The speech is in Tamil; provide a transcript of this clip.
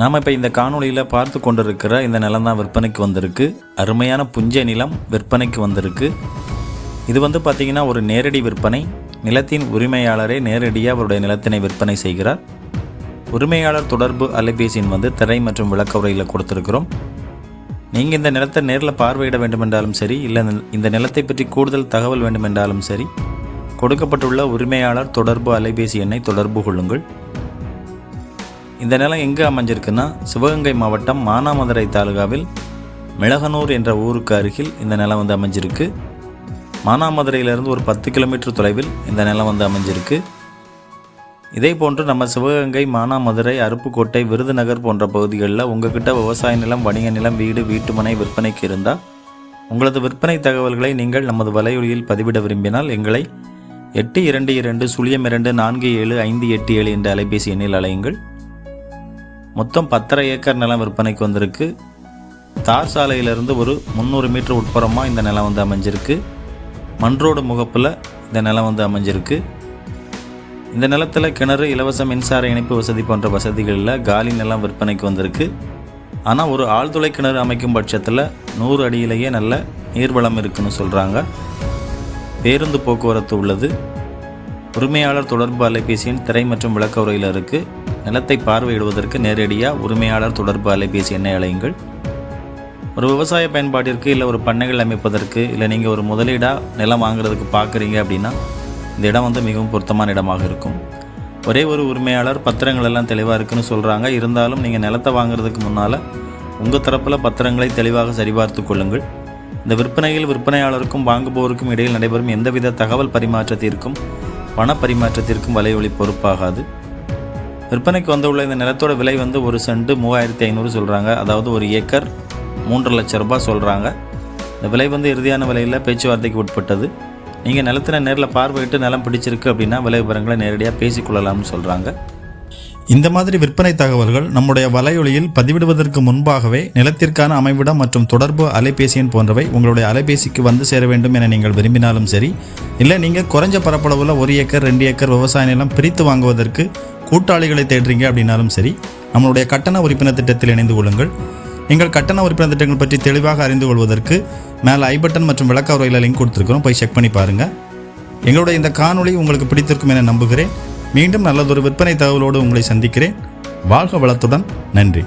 நாம் இப்போ இந்த காணொளியில் பார்த்து கொண்டிருக்கிற இந்த நிலம் தான் விற்பனைக்கு வந்திருக்கு. அருமையான புஞ்சை நிலம் விற்பனைக்கு வந்திருக்கு. இது வந்து பார்த்திங்கன்னா ஒரு நேரடி விற்பனை. நிலத்தின் உரிமையாளரே நேரடியாக அவருடைய நிலத்தினை விற்பனை செய்கிறார். உரிமையாளர் தொடர்பு அலைபேசியின் வந்து திரை மற்றும் விளக்க உரையில் கொடுத்துருக்கிறோம். நீங்கள் இந்த நிலத்தை நேரில் பார்வையிட வேண்டுமென்றாலும் சரி இல்லை இந்த நிலத்தை பற்றி கூடுதல் தகவல் வேண்டுமென்றாலும் சரி கொடுக்கப்பட்டுள்ள உரிமையாளர் தொடர்பு அலைபேசி எண்ணை தொடர்பு கொள்ளுங்கள். இந்த நிலம் எங்கே அமைஞ்சிருக்குன்னா சிவகங்கை மாவட்டம் மானாமதுரை தாலுகாவில் மிளகனூர் என்ற ஊருக்கு அருகில் இந்த நிலம் வந்து அமைஞ்சிருக்கு. மானாமதுரையிலிருந்து ஒரு பத்து கிலோமீட்டர் தொலைவில் இந்த நிலம் வந்து அமைஞ்சிருக்கு. இதே போன்று நம்ம சிவகங்கை மானாமதுரை அருப்புக்கோட்டை விருதுநகர் போன்ற பகுதிகளில் உங்ககிட்ட விவசாய நிலம் வணிக நிலம் வீடு வீட்டுமனை விற்பனைக்கு இருந்தால் உங்களது விற்பனை தகவல்களை நீங்கள் நமது வலையொலியில் பதிவிட விரும்பினால் எங்களை எட்டு இரண்டு இரண்டு சுழியம் இரண்டு நான்கு ஏழு ஐந்து எட்டு ஏழு என்ற அலைபேசி எண்ணில் அலையுங்கள் மொத்தம் பத்தரை ஏக்கர் நிலம் விற்பனைக்கு வந்திருக்கு. தார் சாலையிலிருந்து ஒரு முந்நூறு மீட்டர் உட்புறமாக இந்த நிலம் வந்து அமைஞ்சிருக்கு. மண்ரோடு முகப்பில் இந்த நிலம் வந்து அமைஞ்சிருக்கு. இந்த நிலத்தில் கிணறு இலவச மின்சார இணைப்பு வசதி போன்ற வசதிகளில் காலி நிலம் விற்பனைக்கு வந்திருக்கு. ஆனால் ஒரு ஆழ்துளை கிணறு அமைக்கும் பட்சத்தில் நூறு அடியிலேயே நல்ல நீர்வளம் இருக்குன்னு சொல்கிறாங்க பேருந்து போக்குவரத்து உள்ளது. உரிமையாளர் தொடர்பு அலைபேசியின் திரை மற்றும் விளக்க உரையில் இருக்குது நிலத்தை பார்வையிடுவதற்கு நேரடியாக உரிமையாளர் தொடர்பு அலைபேசி எண்ணை அழையுங்கள். ஒரு விவசாய பயன்பாட்டிற்கு இல்லை ஒரு பண்ணைகள் அமைப்பதற்கு இல்லை நீங்கள் ஒரு முதலீடாக நிலம் வாங்குறதுக்கு பார்க்குறீங்க அப்படின்னா இந்த இடம் வந்து மிகவும் பொருத்தமான இடமாக இருக்கும். ஒரே ஒரு உரிமையாளர் பத்திரங்கள் எல்லாம் தெளிவாக இருக்குன்னு சொல்கிறாங்க இருந்தாலும் நீங்கள் நிலத்தை வாங்குறதுக்கு முன்னால் உங்கள் தரப்பில் பத்திரங்களை தெளிவாக சரிபார்த்து கொள்ளுங்கள். இந்த விற்பனையில் விற்பனையாளருக்கும் வாங்குபவருக்கும் இடையில் நடைபெறும் எந்தவித தகவல் பரிமாற்றத்திற்கும் பண பரிமாற்றத்திற்கும் வலையொலி பொறுப்பாகாது. விற்பனைக்கு வந்துள்ள இந்த நிலத்தோட விலை வந்து ஒரு சென்ட் மூவாயிரத்தி ஐநூறு சொல்கிறாங்க அதாவது ஒரு ஏக்கர் மூன்று லட்ச ரூபாய் சொல்கிறாங்க இந்த விலை வந்து இறுதியான விலையில் பேச்சுவார்த்தைக்கு உட்பட்டது. நீங்கள் நிலத்தின நேரில் பார்வையிட்டு நிலம் பிடிச்சிருக்கு அப்படின்னா விலை விவரங்களை நேரடியாக பேசிக்கொள்ளலாம்னு சொல்கிறாங்க இந்த மாதிரி விற்பனை தகவல்கள் நம்முடைய வலையொலியில் பதிவிடுவதற்கு முன்பாகவே நிலத்திற்கான அமைவிடம் மற்றும் தொடர்பு அலைபேசி எண் போன்றவை உங்களுடைய அலைபேசிக்கு வந்து சேர வேண்டும் என நீங்கள் விரும்பினாலும் சரி. இல்லை நீங்கள் குறைஞ்ச பரப்பளவில் ஒரு ஏக்கர் ரெண்டு ஏக்கர் விவசாய நிலம் பிரித்து வாங்குவதற்கு கூட்டாளிகளை தேடுறீங்க அப்படின்னாலும் சரி நம்மளுடைய கட்டண உறுப்பினர் திட்டத்தில் இணைந்து கொள்ளுங்கள். எங்கள் கட்டண உறுப்பினர் திட்டங்கள் பற்றி தெளிவாக அறிந்து கொள்வதற்கு மேலே ஐ பட்டன் மற்றும் விளக்க உரையில் லிங்க் கொடுத்துருக்கிறோம். போய் செக் பண்ணி பாருங்கள் எங்களுடைய இந்த காணொளி உங்களுக்கு பிடித்திருக்கும் என நம்புகிறேன். மீண்டும் நல்லதொரு விற்பனை தகவலோடு உங்களை சந்திக்கிறேன். வாழ்க வளத்துடன். நன்றி.